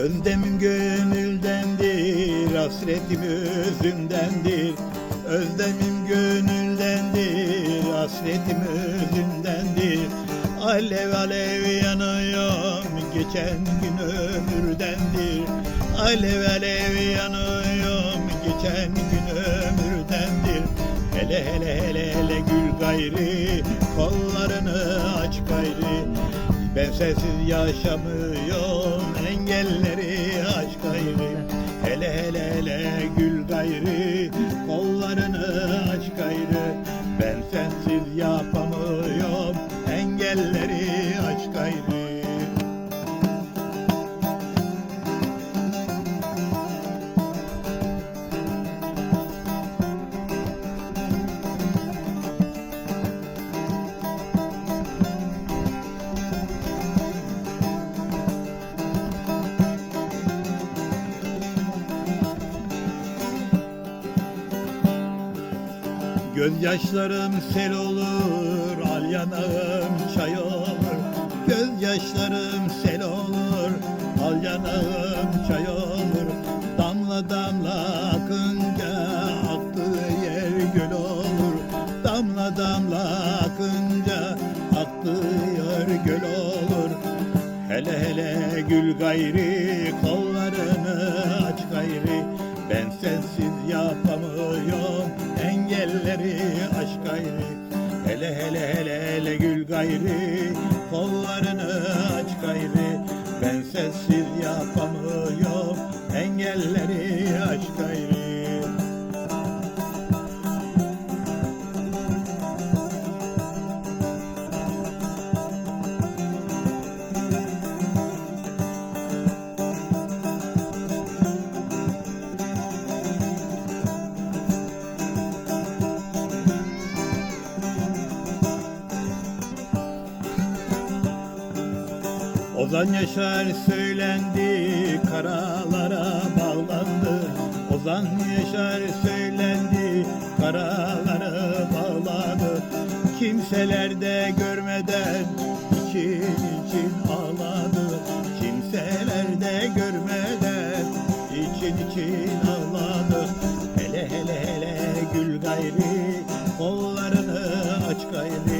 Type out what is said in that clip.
Özlemim gönüldendir, hasretim özümdendir. Özlemim gönüldendir, hasretim özümdendir. Alev alev yanıyorum, geçen gün ömürdendir. Alev alev yanıyorum, geçen gün ömürdendir. Hele hele hele hele gül gayri, kollarını aç gayri. Ben sensiz yaşamıyorum, engelleri. Hele gül gayri, kollarını aç gayrı. Ben sensiz yapamıyorum, engelleri Gözyaşlarım sel olur, al yanağım çay olur. Gözyaşlarım sel olur, al yanağım çay olur. Damla damla akınca aktığı yer göl olur. Damla damla akınca aktığı yer göl olur. Hele hele gül gayri kollarını aç gayri Ben sensiz yapamıyorum engelleri aç gayri Hele hele hele hele gül gayri kollarını aç gayri Ben sensiz yapamıyorum engelleri aç gayri Ozan Yaşar söylendi, karalara bağlandı. Ozan Yaşar söylendi, karalara bağladı. Kimseler de görmeden için için ağladı. Kimseler de görmeden için için ağladı. Hele hele hele gül gayri, kollarını aç gayri.